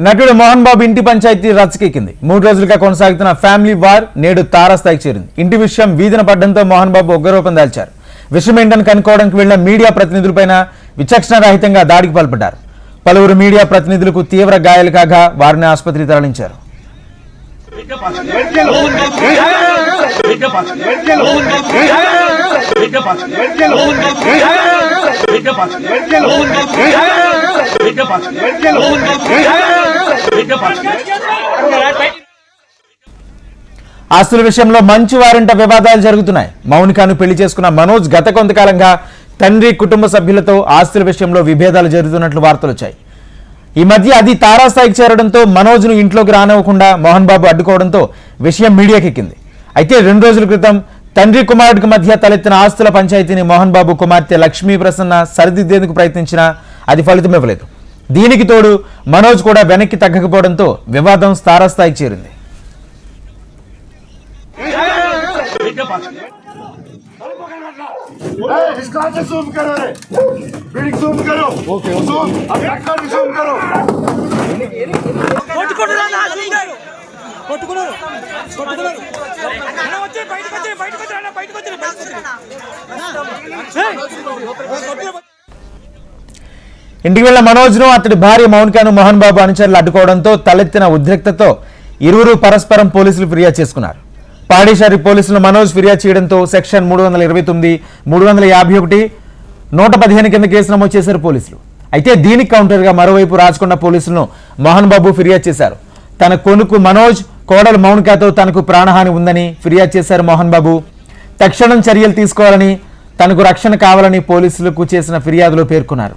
నటుడు మోహన్ బాబు ఇంటి పంచాయతీ రచ్చకెక్కింది. మూడు రోజులుగా కొనసాగుతున్న ఫ్యామిలీ వార్ నేడు తారాస్థాయికి చేరింది. ఇంటి విషయం వీధిన పడ్డంతో మోహన్ బాబు ఉగ్రరూపం దాల్చారు. విషయం ఏంటని కనుక్కోవడానికి వెళ్ళిన మీడియా ప్రతినిధులపైన విచక్షణ రహితంగా దాడికి పాల్పడ్డారు. పలువురు మీడియా ప్రతినిధులకు తీవ్ర గాయాలు కాగా వారిని ఆసుపత్రికి తరలించారు. ఆస్తుల విషయంలో మంచు వారింట వివాదాలు జరుగుతున్నాయి. మౌనికాను పెళ్ళి చేసుకున్న మనోజ్ గత కొంతకాలంగా తండ్రి కుటుంబ సభ్యులతో ఆస్తుల విషయంలో విభేదాలు జరుగుతున్నట్లు వార్తలు వచ్చాయి. ఈ మధ్య అది తారాస్థాయికి చేరడంతో మనోజ్ను ఇంట్లోకి రానివ్వకుండా మోహన్ బాబు అడ్డుకోవడంతో విషయం మీడియాకెక్కింది అయితే రెండు రోజుల క్రితం తండ్రి కుమారుడికి మధ్య తలెత్తిన ఆస్తుల పంచాయతీని మోహన్ బాబు కుమార్తె లక్ష్మీ ప్రసన్న సరిదిద్దేందుకు ప్రయత్నించినా అది ఫలితం ఇవ్వలేదు. దీనికి తోడు మనోజ్ కూడా వెనక్కి తగ్గకపోవడంతో వివాదం స్థారస్థాయికి చేరింది. కొట్టుకున్నారు ఇంటికి వెళ్ళిన మనోజ్ను అతడి భార్య మౌనికాను మోహన్ బాబు అనుచరులు అడ్డుకోవడంతో తలెత్తిన ఉద్రిక్తతో ఇరువురు పరస్పరం పోలీసులు ఫిర్యాదు చేసుకున్నారు. పాడేశారి పోలీసులు మనోజ్ ఫిర్యాదు చేయడంతో సెక్షన్ మూడు వందల ఇరవై తొమ్మిది మూడు వందల యాభై ఒకటి నూట పదిహేను కింద కేసు నమోదు చేశారు పోలీసులు. అయితే దీనికి కౌంటర్గా మరోవైపు రాచకొండ పోలీసులను మోహన్ బాబు ఫిర్యాదు చేశారు. తన కొనుకు మనోజ్ కోడలు మౌనికాతో తనకు ప్రాణహాని ఉందని ఫిర్యాదు చేశారు మోహన్ బాబు. తక్షణం చర్యలు తీసుకోవాలని తనకు రక్షణ కావాలని పోలీసులకు చేసిన ఫిర్యాదులో పేర్కొన్నారు.